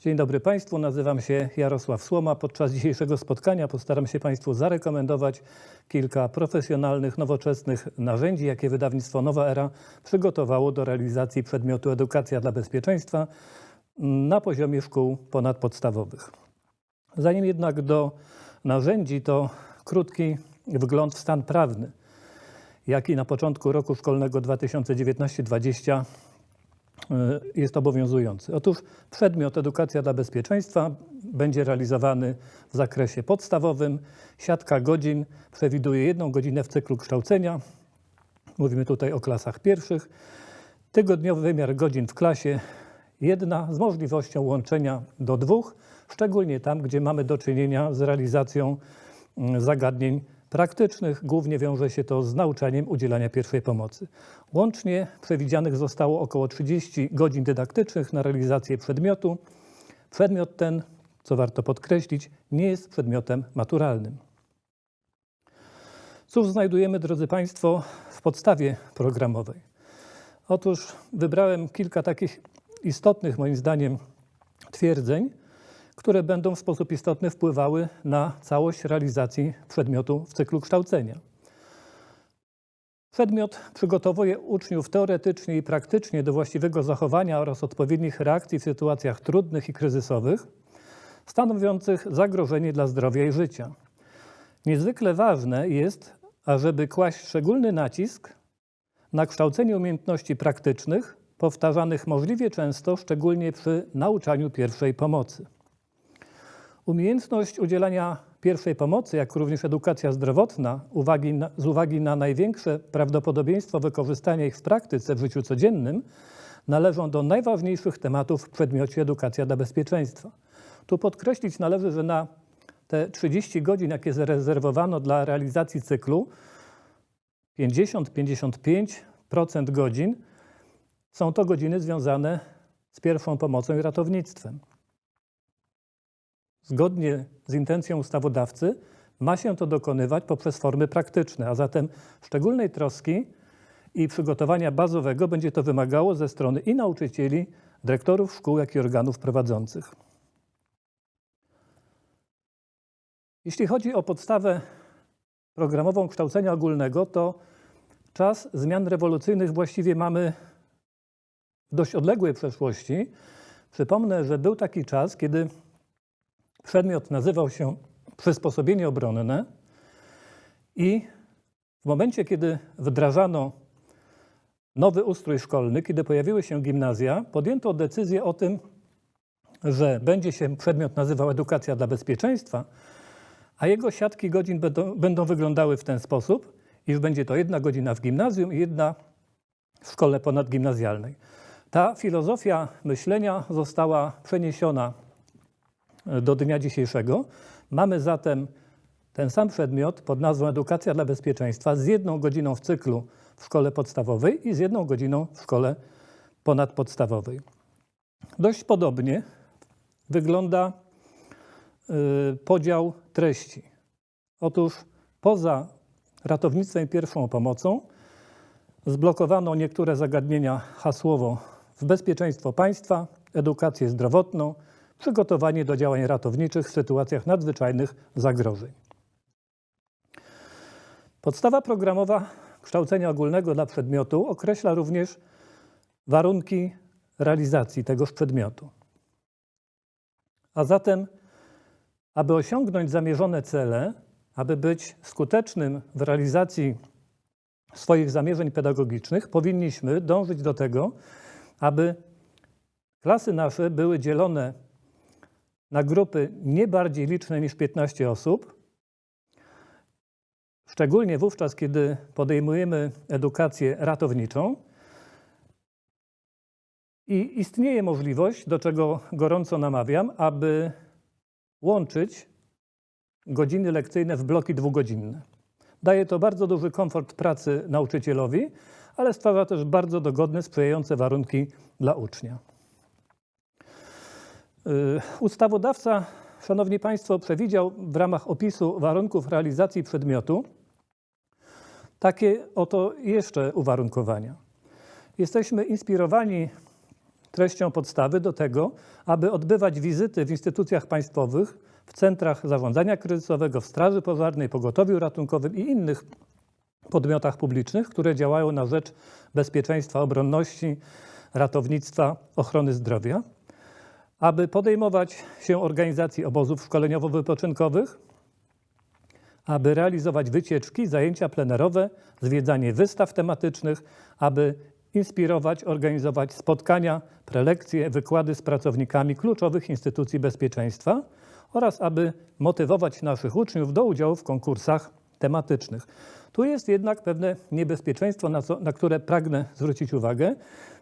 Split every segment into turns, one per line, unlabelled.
Dzień dobry Państwu, nazywam się Jarosław Słoma. Podczas dzisiejszego spotkania postaram się Państwu zarekomendować kilka profesjonalnych, nowoczesnych narzędzi, jakie wydawnictwo Nowa Era przygotowało do realizacji przedmiotu Edukacja dla Bezpieczeństwa na poziomie szkół ponadpodstawowych. Zanim jednak do narzędzi, to krótki wgląd w stan prawny, jaki na początku roku szkolnego 2019-2020 jest obowiązujący. Otóż przedmiot Edukacja dla Bezpieczeństwa będzie realizowany w zakresie podstawowym. Siatka godzin przewiduje jedną godzinę w cyklu kształcenia. Mówimy tutaj o klasach pierwszych. Tygodniowy wymiar godzin w klasie jedna z możliwością łączenia do dwóch, szczególnie tam, gdzie mamy do czynienia z realizacją mm, zagadnień praktycznych. Głównie wiąże się to z nauczaniem udzielania pierwszej pomocy. Łącznie przewidzianych zostało około 30 godzin dydaktycznych na realizację przedmiotu. Przedmiot ten, co warto podkreślić, nie jest przedmiotem maturalnym. Cóż znajdujemy, drodzy Państwo, w podstawie programowej? Otóż wybrałem kilka takich istotnych, moim zdaniem, twierdzeń, które będą w sposób istotny wpływały na całość realizacji przedmiotu w cyklu kształcenia. Przedmiot przygotowuje uczniów teoretycznie i praktycznie do właściwego zachowania oraz odpowiednich reakcji w sytuacjach trudnych i kryzysowych, stanowiących zagrożenie dla zdrowia i życia. Niezwykle ważne jest, ażeby kłaść szczególny nacisk na kształcenie umiejętności praktycznych, powtarzanych możliwie często, szczególnie przy nauczaniu pierwszej pomocy. Umiejętność udzielania pierwszej pomocy, jak również edukacja zdrowotna, uwagi na, z uwagi na największe prawdopodobieństwo wykorzystania ich w praktyce w życiu codziennym, należą do najważniejszych tematów w przedmiocie edukacja dla bezpieczeństwa. Tu podkreślić należy, że na te 30 godzin, jakie zarezerwowano dla realizacji cyklu, 50-55% godzin są to godziny związane z pierwszą pomocą i ratownictwem. Zgodnie z intencją ustawodawcy ma się to dokonywać poprzez formy praktyczne, a zatem szczególnej troski i przygotowania bazowego będzie to wymagało ze strony i nauczycieli, dyrektorów szkół, jak i organów prowadzących. Jeśli chodzi o podstawę programową kształcenia ogólnego, to czas zmian rewolucyjnych właściwie mamy w dość odległej przeszłości. Przypomnę, że był taki czas, kiedy Przedmiot nazywał się Przysposobienie obronne i w momencie, kiedy wdrażano nowy ustrój szkolny, kiedy pojawiły się gimnazja, podjęto decyzję o tym, że będzie się przedmiot nazywał Edukacja dla Bezpieczeństwa, a jego siatki godzin będą, będą wyglądały w ten sposób, iż będzie to jedna godzina w gimnazjum i jedna w szkole ponadgimnazjalnej. Ta filozofia myślenia została przeniesiona do dnia dzisiejszego. Mamy zatem ten sam przedmiot pod nazwą Edukacja dla Bezpieczeństwa z jedną godziną w cyklu w szkole podstawowej i z jedną godziną w szkole ponadpodstawowej. Dość podobnie wygląda y, podział treści. Otóż poza ratownictwem i pierwszą pomocą zblokowano niektóre zagadnienia hasłowo w bezpieczeństwo państwa, edukację zdrowotną, przygotowanie do działań ratowniczych w sytuacjach nadzwyczajnych zagrożeń. Podstawa programowa kształcenia ogólnego dla przedmiotu określa również warunki realizacji tegoż przedmiotu. A zatem, aby osiągnąć zamierzone cele, aby być skutecznym w realizacji swoich zamierzeń pedagogicznych, powinniśmy dążyć do tego, aby klasy nasze były dzielone na grupy nie bardziej liczne niż 15 osób, szczególnie wówczas, kiedy podejmujemy edukację ratowniczą. I istnieje możliwość, do czego gorąco namawiam, aby łączyć godziny lekcyjne w bloki dwugodzinne. Daje to bardzo duży komfort pracy nauczycielowi, ale stwarza też bardzo dogodne, sprzyjające warunki dla ucznia. Y, ustawodawca, Szanowni Państwo, przewidział w ramach opisu warunków realizacji przedmiotu takie oto jeszcze uwarunkowania. Jesteśmy inspirowani treścią podstawy do tego, aby odbywać wizyty w instytucjach państwowych, w centrach zarządzania kryzysowego, w Straży Pożarnej, Pogotowiu Ratunkowym i innych podmiotach publicznych, które działają na rzecz bezpieczeństwa, obronności, ratownictwa, ochrony zdrowia, aby podejmować się organizacji obozów szkoleniowo-wypoczynkowych, aby realizować wycieczki, zajęcia plenerowe, zwiedzanie wystaw tematycznych, aby inspirować, organizować spotkania, prelekcje, wykłady z pracownikami kluczowych instytucji bezpieczeństwa oraz aby motywować naszych uczniów do udziału w konkursach tematycznych. Tu jest jednak pewne niebezpieczeństwo, na, co, na które pragnę zwrócić uwagę,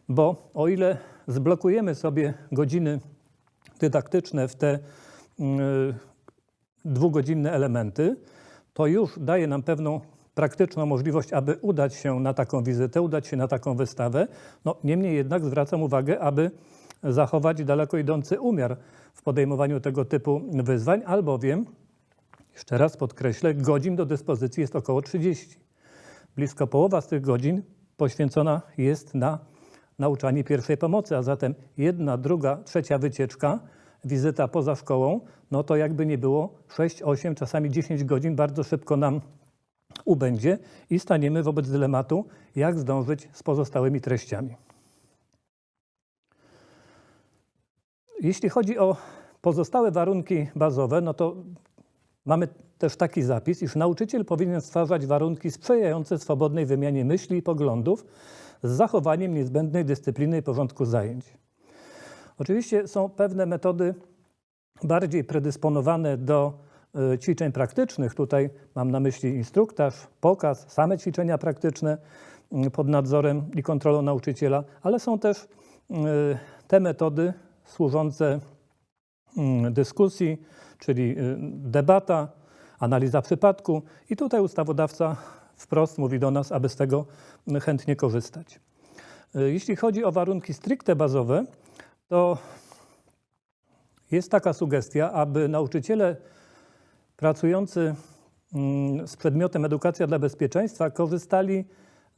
bo o ile zblokujemy sobie godziny dydaktyczne w te y, dwugodzinne elementy, to już daje nam pewną praktyczną możliwość, aby udać się na taką wizytę, udać się na taką wystawę. No, niemniej jednak zwracam uwagę, aby zachować daleko idący umiar w podejmowaniu tego typu wyzwań, albowiem, jeszcze raz podkreślę, godzin do dyspozycji jest około 30. Blisko połowa z tych godzin poświęcona jest na nauczanie pierwszej pomocy, a zatem jedna, druga, trzecia wycieczka, wizyta poza szkołą, no to jakby nie było 6, 8, czasami 10 godzin bardzo szybko nam ubędzie i staniemy wobec dylematu, jak zdążyć z pozostałymi treściami. Jeśli chodzi o pozostałe warunki bazowe, no to mamy też taki zapis, iż nauczyciel powinien stwarzać warunki sprzyjające swobodnej wymianie myśli i poglądów z zachowaniem niezbędnej dyscypliny i porządku zajęć. Oczywiście są pewne metody bardziej predysponowane do y, ćwiczeń praktycznych. Tutaj mam na myśli instruktaż, pokaz, same ćwiczenia praktyczne pod nadzorem i kontrolą nauczyciela, ale są też y, te metody służące dyskusji, czyli debata, analiza przypadku. I tutaj ustawodawca wprost mówi do nas, aby z tego chętnie korzystać. Jeśli chodzi o warunki stricte bazowe, to jest taka sugestia, aby nauczyciele pracujący mm, z przedmiotem edukacja dla bezpieczeństwa korzystali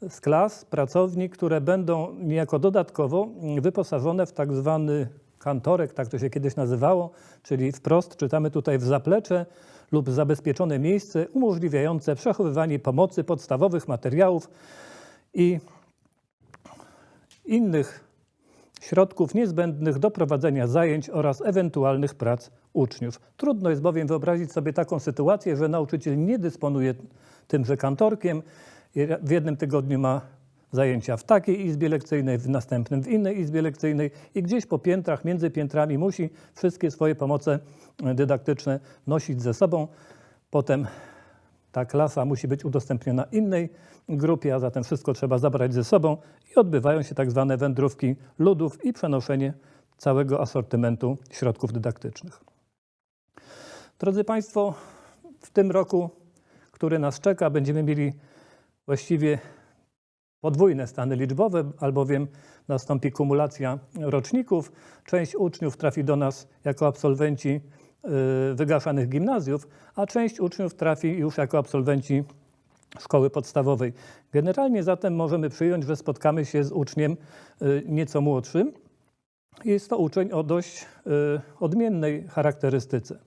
z klas, pracowni, które będą niejako dodatkowo wyposażone w tak zwany kantorek, tak to się kiedyś nazywało, czyli wprost czytamy tutaj w zaplecze lub zabezpieczone miejsce umożliwiające przechowywanie pomocy, podstawowych materiałów i innych środków niezbędnych do prowadzenia zajęć oraz ewentualnych prac uczniów. Trudno jest bowiem wyobrazić sobie taką sytuację, że nauczyciel nie dysponuje tymże kantorkiem, w jednym tygodniu ma zajęcia w takiej izbie lekcyjnej, w następnym w innej izbie lekcyjnej i gdzieś po piętrach, między piętrami musi wszystkie swoje pomoce dydaktyczne nosić ze sobą. Potem ta klasa musi być udostępniona innej grupie, a zatem wszystko trzeba zabrać ze sobą i odbywają się tak zwane wędrówki ludów i przenoszenie całego asortymentu środków dydaktycznych. Drodzy Państwo, w tym roku, który nas czeka, będziemy mieli właściwie podwójne stany liczbowe, albowiem nastąpi kumulacja roczników. Część uczniów trafi do nas jako absolwenci y, wygaszanych gimnazjów, a część uczniów trafi już jako absolwenci szkoły podstawowej. Generalnie zatem możemy przyjąć, że spotkamy się z uczniem y, nieco młodszym. Jest to uczeń o dość y, odmiennej charakterystyce.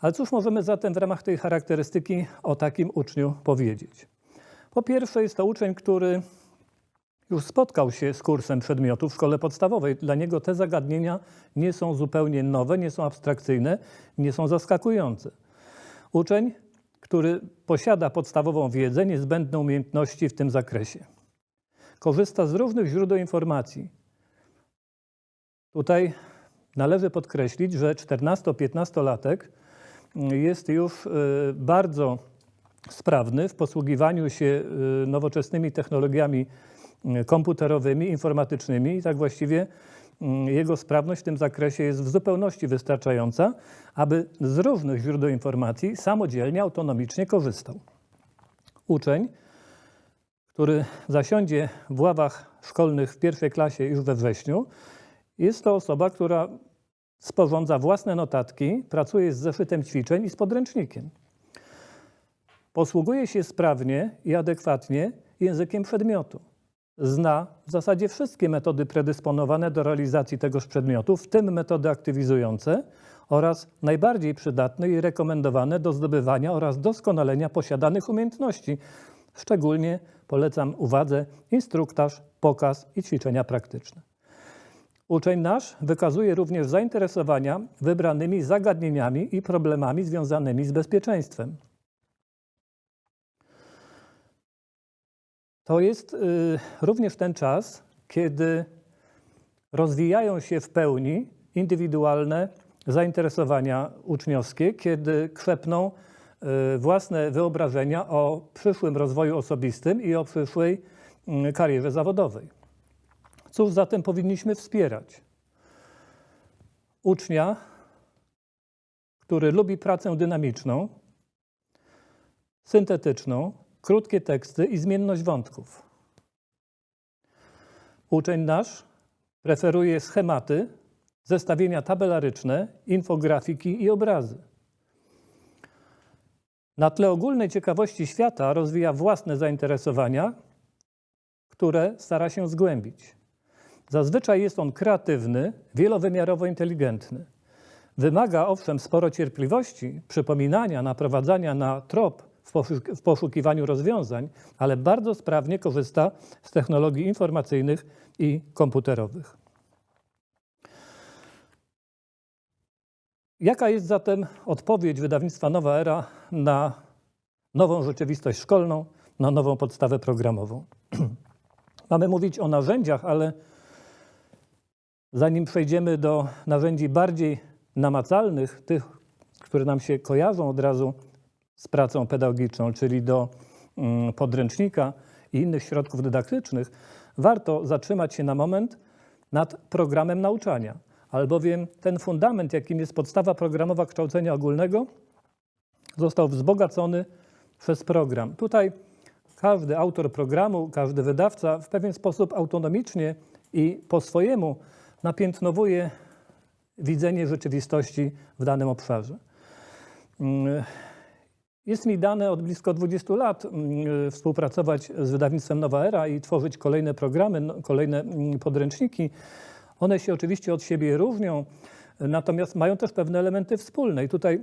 Ale cóż możemy zatem w ramach tej charakterystyki o takim uczniu powiedzieć? Po pierwsze, jest to uczeń, który już spotkał się z kursem przedmiotów w szkole podstawowej. Dla niego te zagadnienia nie są zupełnie nowe, nie są abstrakcyjne, nie są zaskakujące. Uczeń, który posiada podstawową wiedzę, niezbędne umiejętności w tym zakresie. Korzysta z różnych źródeł informacji. Tutaj należy podkreślić, że 14-15-latek jest już y, bardzo sprawny w posługiwaniu się y, nowoczesnymi technologiami y, komputerowymi, informatycznymi i tak właściwie jego sprawność w tym zakresie jest w zupełności wystarczająca, aby z różnych źródeł informacji samodzielnie, autonomicznie korzystał. Uczeń, który zasiądzie w ławach szkolnych w pierwszej klasie już we wrześniu, jest to osoba, która sporządza własne notatki, pracuje z zeszytem ćwiczeń i z podręcznikiem. Posługuje się sprawnie i adekwatnie językiem przedmiotu. zna w zasadzie wszystkie metody predysponowane do realizacji tegoż przedmiotu, w tym metody aktywizujące oraz najbardziej przydatne i rekomendowane do zdobywania oraz doskonalenia posiadanych umiejętności. Szczególnie polecam uwadze instruktaż, pokaz i ćwiczenia praktyczne. Uczeń nasz wykazuje również zainteresowania wybranymi zagadnieniami i problemami związanymi z bezpieczeństwem. To jest y, również ten czas, kiedy rozwijają się w pełni indywidualne zainteresowania uczniowskie, kiedy krzepną y, własne wyobrażenia o przyszłym rozwoju osobistym i o przyszłej y, karierze zawodowej. Cóż zatem powinniśmy wspierać? Ucznia, który lubi pracę dynamiczną, syntetyczną, krótkie teksty i zmienność wątków. Uczeń nasz preferuje schematy, zestawienia tabelaryczne, infografiki i obrazy. Na tle ogólnej ciekawości świata rozwija własne zainteresowania, które stara się zgłębić. Zazwyczaj jest on kreatywny, wielowymiarowo inteligentny. Wymaga owszem sporo cierpliwości, przypominania, naprowadzania na trop w, poszuk- w poszukiwaniu rozwiązań, ale bardzo sprawnie korzysta z technologii informacyjnych i komputerowych. Jaka jest zatem odpowiedź wydawnictwa Nowa Era na nową rzeczywistość szkolną, na nową podstawę programową? Mamy mówić o narzędziach, ale zanim przejdziemy do narzędzi bardziej namacalnych, tych, które nam się kojarzą od razu z pracą pedagogiczną, czyli do mm, podręcznika i innych środków dydaktycznych, warto zatrzymać się na moment nad programem nauczania, albowiem ten fundament, jakim jest podstawa programowa kształcenia ogólnego, został wzbogacony przez program. Tutaj każdy autor programu, każdy wydawca w pewien sposób autonomicznie i po swojemu napiętnowuje widzenie rzeczywistości w danym obszarze. Jest mi dane od blisko 20 lat mm, współpracować z wydawnictwem Nowa Era i tworzyć kolejne programy, no, kolejne mm, podręczniki. One się oczywiście od siebie różnią, natomiast mają też pewne elementy wspólne. I tutaj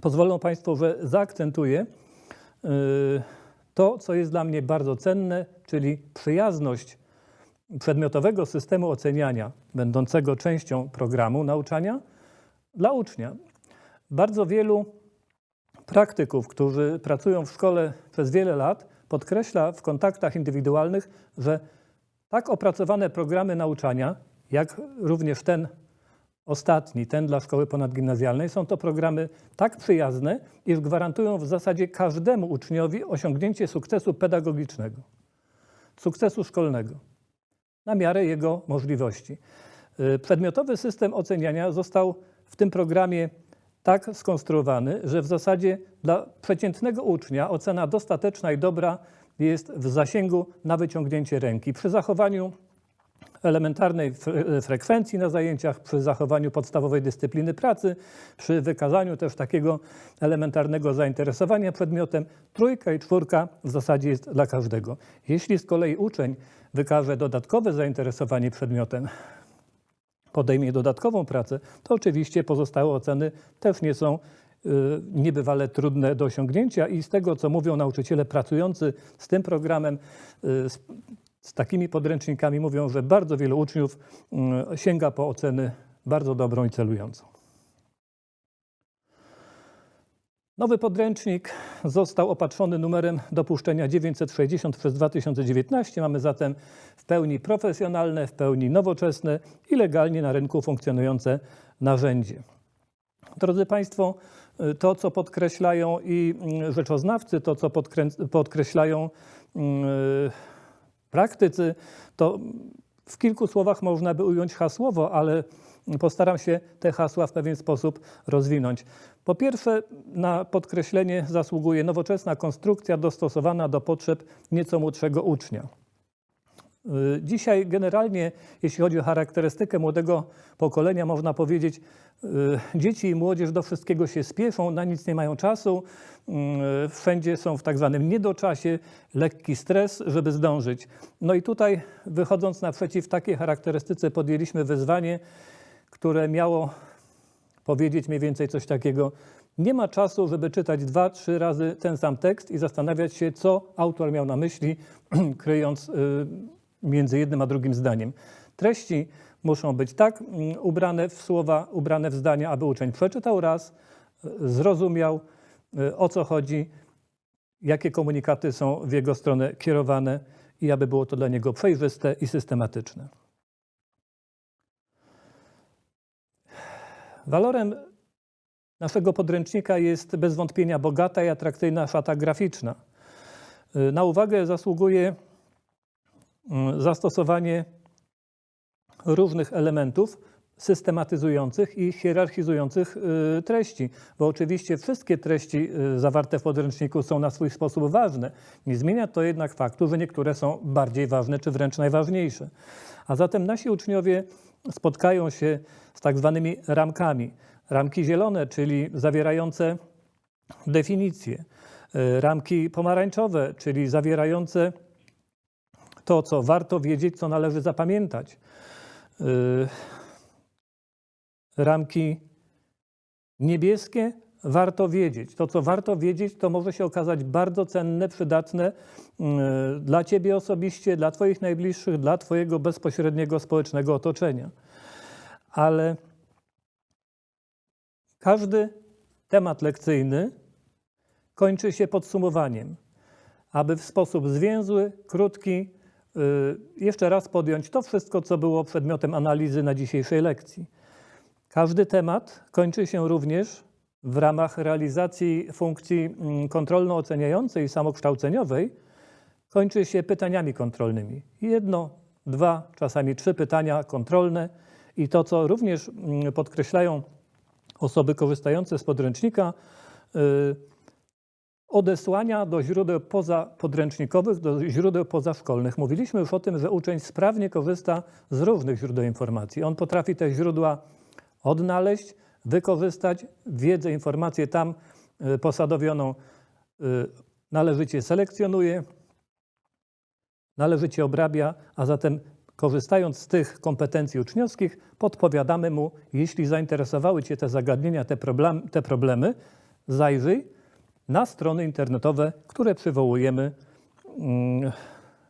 pozwolą Państwo, że zaakcentuję y, to, co jest dla mnie bardzo cenne, czyli przyjazność przedmiotowego systemu oceniania, będącego częścią programu nauczania dla ucznia. Bardzo wielu praktyków, którzy pracują w szkole przez wiele lat, podkreśla w kontaktach indywidualnych, że tak opracowane programy nauczania, jak również ten ostatni, ten dla szkoły ponadgimnazjalnej, są to programy tak przyjazne, iż gwarantują w zasadzie każdemu uczniowi osiągnięcie sukcesu pedagogicznego, sukcesu szkolnego na miarę jego możliwości. Y, Przedmiotowy system oceniania został w tym programie tak skonstruowany, że w zasadzie dla przeciętnego ucznia ocena dostateczna i dobra jest w zasięgu na wyciągnięcie ręki. Przy zachowaniu elementarnej fre- frekwencji na zajęciach, przy zachowaniu podstawowej dyscypliny pracy, przy wykazaniu też takiego elementarnego zainteresowania przedmiotem, trójka i czwórka w zasadzie jest dla każdego. Jeśli z kolei uczeń wykaże dodatkowe zainteresowanie przedmiotem, podejmie dodatkową pracę, to oczywiście pozostałe oceny też nie są y, niebywale trudne do osiągnięcia i z tego, co mówią nauczyciele pracujący z tym programem, y, z, z takimi podręcznikami, mówią, że bardzo wielu uczniów y, sięga po oceny bardzo dobrą i celującą. Nowy podręcznik został opatrzony numerem dopuszczenia 960 przez 2019. Mamy zatem w pełni profesjonalne, w pełni nowoczesne i legalnie na rynku funkcjonujące narzędzie. Drodzy Państwo, to co podkreślają i mm, rzeczoznawcy, to co podkreślają mm, praktycy, to w kilku słowach można by ująć hasłowo, ale postaram się te hasła w pewien sposób rozwinąć. Po pierwsze, na podkreślenie zasługuje nowoczesna konstrukcja dostosowana do potrzeb nieco młodszego ucznia. Y, Dzisiaj generalnie, jeśli chodzi o charakterystykę młodego pokolenia, można powiedzieć, y, dzieci i młodzież do wszystkiego się spieszą, na nic nie mają czasu, y, wszędzie są w tak zwanym niedoczasie, lekki stres, żeby zdążyć. No i tutaj wychodząc naprzeciw takiej charakterystyce podjęliśmy wyzwanie, które miało powiedzieć mniej więcej coś takiego. Nie ma czasu, żeby czytać dwa, trzy razy ten sam tekst i zastanawiać się, co autor miał na myśli, kryjąc y, między jednym a drugim zdaniem. Treści muszą być tak mm, ubrane w słowa, ubrane w zdania, aby uczeń przeczytał raz, y, zrozumiał y, o co chodzi, jakie komunikaty są w jego stronę kierowane i aby było to dla niego przejrzyste i systematyczne. Walorem naszego podręcznika jest bez wątpienia bogata i atrakcyjna szata graficzna. Y, Na uwagę zasługuje mm, zastosowanie różnych elementów systematyzujących i hierarchizujących y, treści, bo oczywiście wszystkie treści y, zawarte w podręczniku są na swój sposób ważne. Nie zmienia to jednak faktu, że niektóre są bardziej ważne czy wręcz najważniejsze. A zatem nasi uczniowie spotkają się z tak zwanymi ramkami. Ramki zielone, czyli zawierające definicje. Y, Ramki pomarańczowe, czyli zawierające to, co warto wiedzieć, co należy zapamiętać. Y, Ramki niebieskie warto wiedzieć. To, co warto wiedzieć, to może się okazać bardzo cenne, przydatne y, dla Ciebie osobiście, dla Twoich najbliższych, dla Twojego bezpośredniego społecznego otoczenia. Ale każdy temat lekcyjny kończy się podsumowaniem, aby w sposób zwięzły, krótki, y, jeszcze raz podjąć to wszystko, co było przedmiotem analizy na dzisiejszej lekcji. Każdy temat kończy się również w ramach realizacji funkcji mm, kontrolno-oceniającej i samokształceniowej, kończy się pytaniami kontrolnymi. Jedno, dwa, czasami trzy pytania kontrolne i to, co również mm, podkreślają osoby korzystające z podręcznika, y, odesłania do źródeł pozapodręcznikowych, do źródeł pozaszkolnych. Mówiliśmy już o tym, że uczeń sprawnie korzysta z różnych źródeł informacji. On potrafi te źródła odnaleźć, wykorzystać, wiedzę, informację tam y, posadowioną y, należycie selekcjonuje, należycie obrabia, a zatem korzystając z tych kompetencji uczniowskich, podpowiadamy mu, jeśli zainteresowały Cię te zagadnienia, te, problem, te problemy, zajrzyj na strony internetowe, które przywołujemy mm,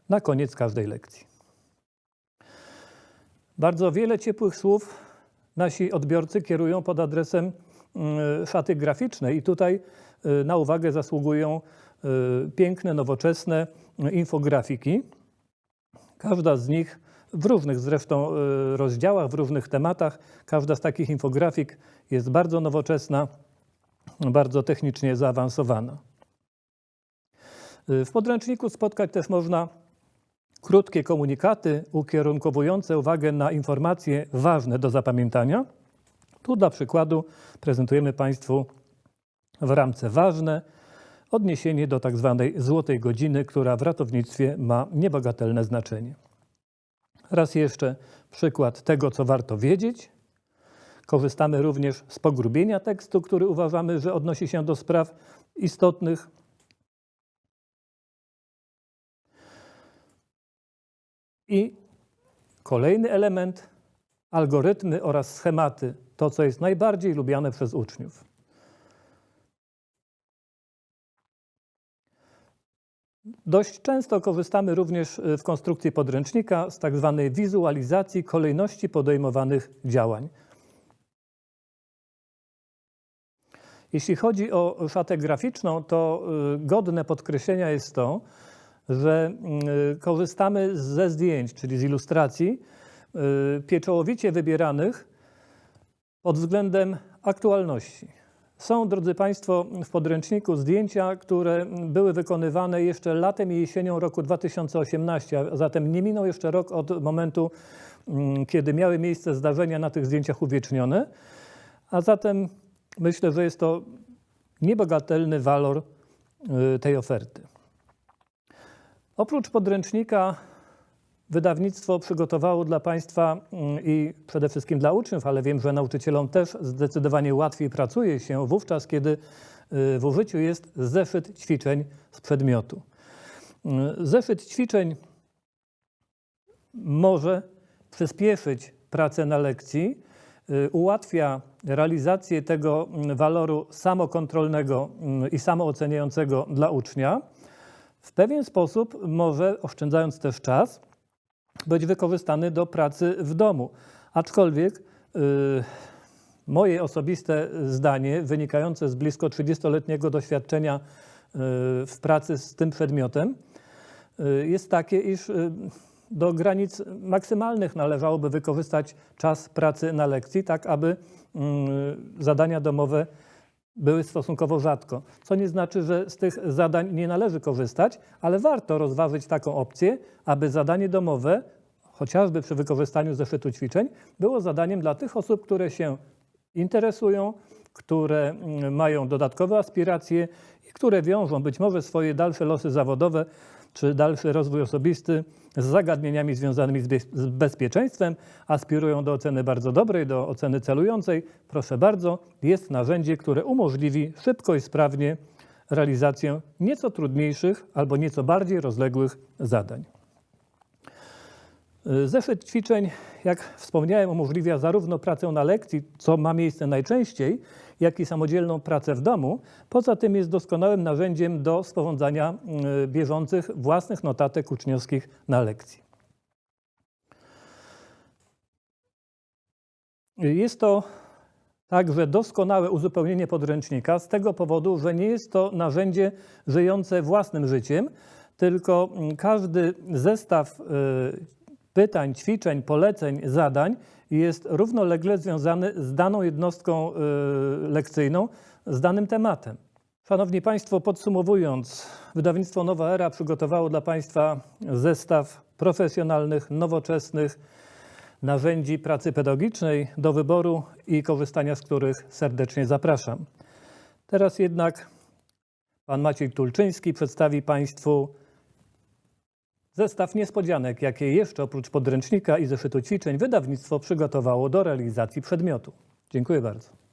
na koniec każdej lekcji. Bardzo wiele ciepłych słów nasi odbiorcy kierują pod adresem mm, szaty graficznej i tutaj y, na uwagę zasługują y, piękne, nowoczesne infografiki. Każda z nich w różnych zresztą y, rozdziałach, w różnych tematach. Każda z takich infografik jest bardzo nowoczesna, bardzo technicznie zaawansowana. Y, W podręczniku spotkać też można krótkie komunikaty ukierunkowujące uwagę na informacje ważne do zapamiętania. Tu dla przykładu prezentujemy Państwu w ramce ważne odniesienie do tak zwanej złotej godziny, która w ratownictwie ma niebagatelne znaczenie. Raz jeszcze przykład tego, co warto wiedzieć. Korzystamy również z pogrubienia tekstu, który uważamy, że odnosi się do spraw istotnych. I kolejny element algorytmy oraz schematy to, co jest najbardziej lubiane przez uczniów. Dość często korzystamy również y, w konstrukcji podręcznika z tak zwanej wizualizacji kolejności podejmowanych działań. Jeśli chodzi o szatę graficzną, to y, godne podkreślenia jest to, że y, korzystamy ze zdjęć, czyli z ilustracji, pieczołowicie wybieranych pod względem aktualności. Są, drodzy Państwo, w podręczniku zdjęcia, które były wykonywane jeszcze latem i jesienią roku 2018, a zatem nie minął jeszcze rok od momentu, mm, kiedy miały miejsce zdarzenia na tych zdjęciach uwiecznione, a zatem myślę, że jest to niebagatelny walor y, tej oferty. Oprócz podręcznika Wydawnictwo przygotowało dla Państwa mm, i przede wszystkim dla uczniów, ale wiem, że nauczycielom też zdecydowanie łatwiej pracuje się wówczas, kiedy y, w użyciu jest zeszyt ćwiczeń z przedmiotu. Y, Zeszyt ćwiczeń może przyspieszyć pracę na lekcji, y, ułatwia realizację tego mm, waloru samokontrolnego mm, i samooceniającego dla ucznia. W pewien sposób może, oszczędzając też czas, być wykorzystany do pracy w domu. Aczkolwiek y, moje osobiste zdanie, wynikające z blisko 30-letniego doświadczenia y, w pracy z tym przedmiotem, y, jest takie, iż do granic maksymalnych należałoby wykorzystać czas pracy na lekcji, tak aby mm, zadania domowe były stosunkowo rzadko. Co nie znaczy, że z tych zadań nie należy korzystać, ale warto rozważyć taką opcję, aby zadanie domowe, chociażby przy wykorzystaniu zeszytu ćwiczeń, było zadaniem dla tych osób, które się interesują, które mm, mają dodatkowe aspiracje i które wiążą być może swoje dalsze losy zawodowe czy dalszy rozwój osobisty z zagadnieniami związanymi z, bezpieczeństwem, aspirują do oceny bardzo dobrej, do oceny celującej. Proszę bardzo, jest narzędzie, które umożliwi szybko i sprawnie realizację nieco trudniejszych albo nieco bardziej rozległych zadań. Zeszyt ćwiczeń, jak wspomniałem, umożliwia zarówno pracę na lekcji, co ma miejsce najczęściej, jak i samodzielną pracę w domu. Poza tym jest doskonałym narzędziem do sporządzania bieżących własnych notatek uczniowskich na lekcji. Jest to także doskonałe uzupełnienie podręcznika z tego powodu, że nie jest to narzędzie żyjące własnym życiem, tylko każdy zestaw y, pytań, ćwiczeń, poleceń, zadań jest równolegle związany z daną jednostką y, lekcyjną, z danym tematem. Szanowni Państwo, podsumowując, wydawnictwo Nowa Era przygotowało dla Państwa zestaw profesjonalnych, nowoczesnych narzędzi pracy pedagogicznej do wyboru i korzystania z których serdecznie zapraszam. Teraz jednak pan Maciej Tulczyński przedstawi Państwu zestaw niespodzianek, jakie jeszcze oprócz podręcznika i zeszytu ćwiczeń wydawnictwo przygotowało do realizacji przedmiotu. Dziękuję bardzo.